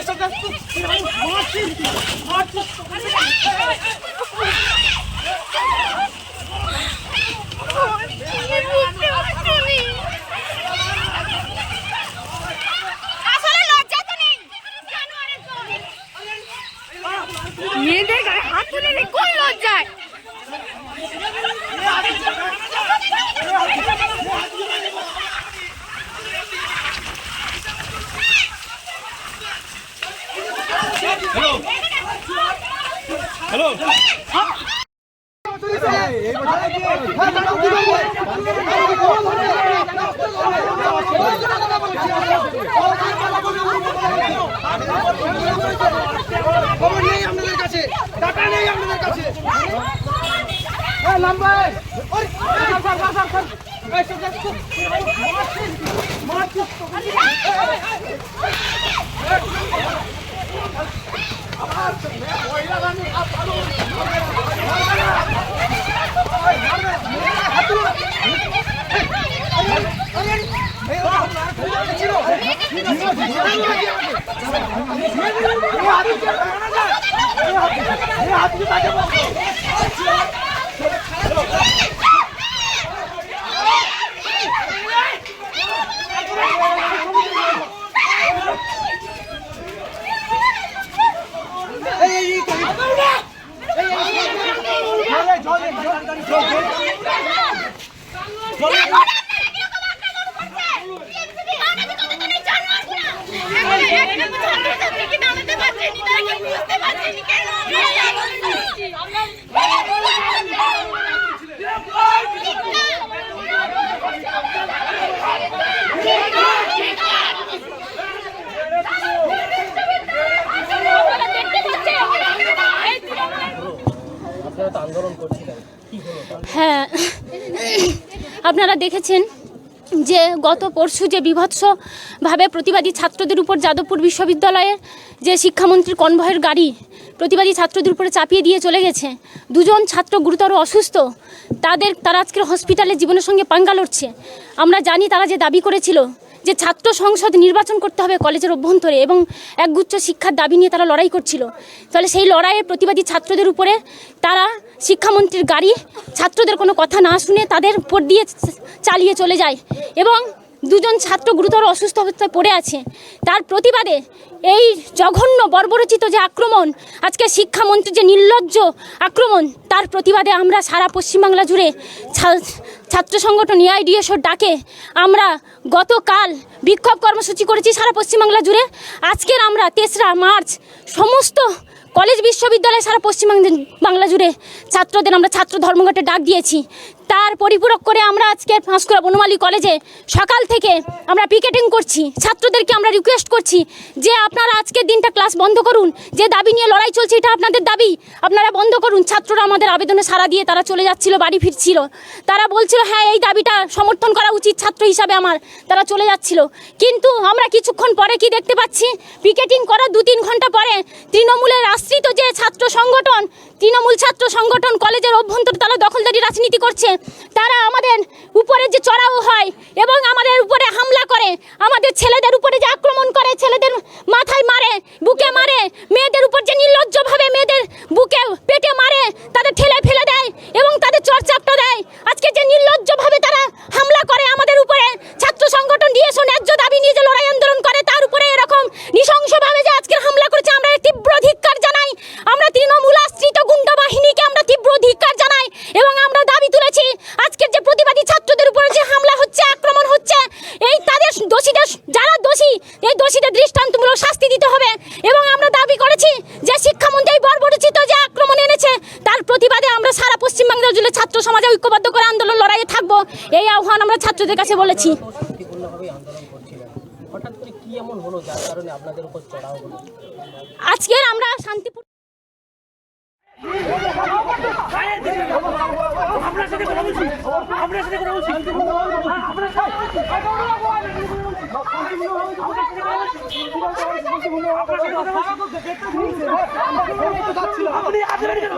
Oh, my God. খবর নেই আপনাদের কাছে টাকা নেই আপনাদের কাছে লম্বাই ওই সর সর সর সর এই সর সর মারছিস তো হ্যাঁ। আপনারা দেখেছেন যে গত পরশু যে বিভৎসভাবে প্রতিবাদী ছাত্রদের উপর যাদবপুর বিশ্ববিদ্যালয়ের যে শিক্ষামন্ত্রীর কনভয়ের গাড়ি প্রতিবাদী ছাত্রদের উপরে চাপিয়ে দিয়ে চলে গেছে, দুজন ছাত্র গুরুতর অসুস্থ, তাদের তারা আজকের হসপিটালে জীবনের সঙ্গে পাঙ্গা লড়ছে। আমরা জানি তারা যে দাবি করেছিল যে ছাত্র সংসদ নির্বাচন করতে হবে কলেজের অভ্যন্তরে এবং একগুচ্ছ শিক্ষার দাবি নিয়ে তারা লড়াই করছিল। তাহলে সেই লড়াইয়ের প্রতিবাদী ছাত্রদের উপরে তারা শিক্ষামন্ত্রীর গাড়ি ছাত্রদের কোনো কথা না শুনে তাদের উপর দিয়ে চালিয়ে চলে যায় এবং দুজন ছাত্র গুরুতর অসুস্থ অবস্থায় পড়ে আছে। তার প্রতিবাদে এই জঘন্য বর্বরচিত যে আক্রমণ, আজকে শিক্ষামন্ত্রীর যে নির্লজ্জ আক্রমণ, তার প্রতিবাদে আমরা সারা পশ্চিমবাংলা জুড়ে ছাত্র সংগঠন এআইডিএসওর ডাকে, আমরা গতকাল বিক্ষোভ কর্মসূচি করেছি সারা পশ্চিমবাংলা জুড়ে। আজকের আমরা তেসরা মার্চ, সমস্ত কলেজ, বিশ্ববিদ্যালয় সারা পশ্চিমবাংলা বাংলা জুড়ে ছাত্রদের, আমরা ছাত্র ধর্মঘটে ডাক দিয়েছি। তার পরিপূরক করে আমরা আজকে পাঁশকুড়া বনমালী কলেজে সকাল থেকে আমরা পিকেটিং করছি। ছাত্রদেরকে আমরা রিকোয়েস্ট করছি যে আপনারা আজকের দিনটা ক্লাস বন্ধ করুন। যে দাবি নিয়ে লড়াই চলছে এটা আপনাদের দাবি। আপনারা বন্ধ করুন। ছাত্ররা আমাদের আবেদনে সারা দিয়ে তারা চলে যাচ্ছিল, বাড়ি ফিরছিল। তারা বলছিল হ্যাঁ এই দাবিটা সমর্থন করা উচিত ছাত্র হিসাবে আমার। তারা চলে যাচ্ছিল। কিন্তু আমরা কিছুক্ষণ পরে কি দেখতে পাচ্ছি? পিকেটিং করার দু তিন ঘণ্টা পরে তৃণমূলের আশ্রিত যে ছাত্র সংগঠন, তৃণমূল ছাত্র সংগঠন কলেজের অভ্যন্তর তারা দখলদারি রাজনীতি করছে তারা আমাদের উপরে যে চড়াও হয় এবং আমাদের উপরে হামলা করে, আমাদের ছেলেদের উপরে যে আক্রমণ করে ছেলেদের মাথায় মারে বুকে মারে মেয়েদের উপর যে নির্লজ্জভাবে মেয়েদের বুকে পেটে মারে তাদের ঠেলে ফেলে দেয় এবং তাদের চরচাপটা দেয় আজকে যে নির্লজ্জভাবে তারা হামলা করে আমাদের উপরে ছাত্র সংগঠন ডিএসও ন্যায্য দাবি নিয়ে যে লড়াই আন্দোলন করে তার উপরে এরকম নৃশংসভাবে যে আজকের হামলা করেছে আমরা এর তীব্র ধিক্কার জানাই আমরা তৃণমূল আশ্রিত গুন্ডা বাহিনীকে আমরা তীব্র ধিক্কার জানাই এবং আমরা দাবি তুলেছি আজকের যে প্রতিবাদী ছাত্রদের উপরে যে হামলা হচ্ছে আক্রমণ হচ্ছে এই তাদের দোষীদের যারা দোষী এই দোষীদের দৃষ্টান্তমূলক শাস্তি দিতে হবে এবং আমরা দাবি করেছি যে শিক্ষামন্ত্রী এই বর্বরচিত যে আক্রমণ এনেছে তার প্রতিবাদে আমরা সারা পশ্চিমবাংলা জুড়ে ছাত্র সমাজে ঐক্যবদ্ধ করে আন্দোলন লড়াইয়ে থাকব, এই আহ্বান আমরা ছাত্রদের কাছে বলেছি। আজকের আমরা করছিলেন হঠাৎ করে কি এমন হলো যার কারণে আপনাদের উপর চড়াও হলো আজকের আমরা শান্তিপূর্ণ আপনি আসবেন কেন?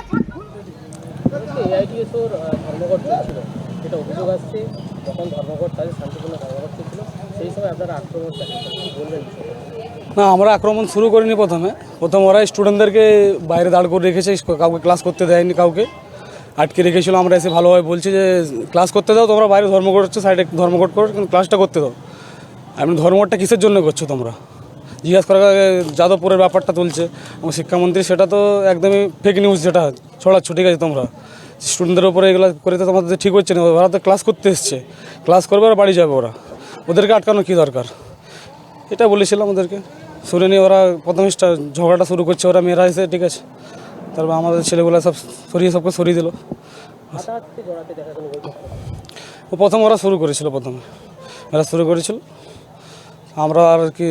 আমরা না, আমরা আক্রমণ শুরু করিনি প্রথমে। প্রথম ওরা স্টুডেন্টদেরকে বাইরে দাঁড় করে রেখেছে কাউকে ক্লাস করতে দেয়নি কাউকে। আটকে রেখেছিল, আমরা এসে ভালোভাবে বলছি যে, ক্লাস করতে দাও, তোমরা বাইরে ধর্মঘট হচ্ছে সাইডে ধর্মঘট করো, কিন্তু ক্লাসটা করতে দাও। এমনি ধর্মঘটটা কিসের জন্য করছ তোমরা? জিজ্ঞাসা আগে যাদবপুরের ব্যাপারটা তুলছে এবং শিক্ষামন্ত্রী, সেটা তো একদমই ফেক নিউজ যেটা, ছড়াচ্ছ, ঠিক আছে তোমরা। স্টুডেন্টদের উপরে এগুলো করে তো তোমাদের ঠিক হচ্ছে না, ওরা তো ক্লাস করতে এসছে। ক্লাস করবে আর বাড়ি যাবে ওরা। ওদেরকে আটকানো কী দরকার? এটা বলেছিলাম ওদেরকে। শুনে নিয়ে ওরা প্রথম ঝগড়াটা শুরু করছে, ওরা মেয়েরা এসে, ঠিক আছে। তারপর আমাদের ছেলেগুলো সব সরিয়ে, সবকে সরিয়ে দিল। প্রথম ওরা শুরু করেছিল প্রথমে। ওরা শুরু করেছিল। আমরা আর কি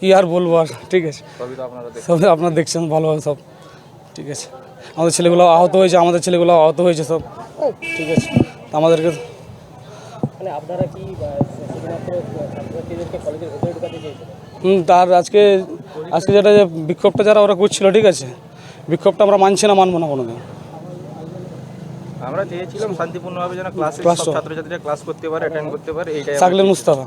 কি আর বলব আর? ঠিক আছে। সব আপনারা দেখছেন ভালোভাবে সব। ঠিক আছে। আমাদের ছেলেগুলো আহত হয়েছে আমাদের ছেলেগুলো আহত হয়েছে সব। ঠিক আছে। তো আমাদেরকে মানে আপনারা কি তার আজকে আজকে যেটা যে বিক্ষোভটা যারা ওরা করছিল ঠিক আছে? বিক্ষোভটা আমরা মানছি না মানবো না কোনোদিন। আমরা চেয়েছিলাম শান্তিপূর্ণভাবে যেন ক্লাসে ক্লাস ছাত্রছাত্রীরা ক্লাস করতে পারে অ্যাটেন্ড করতে পারে এইটাই সাকলের মুস্তাফা।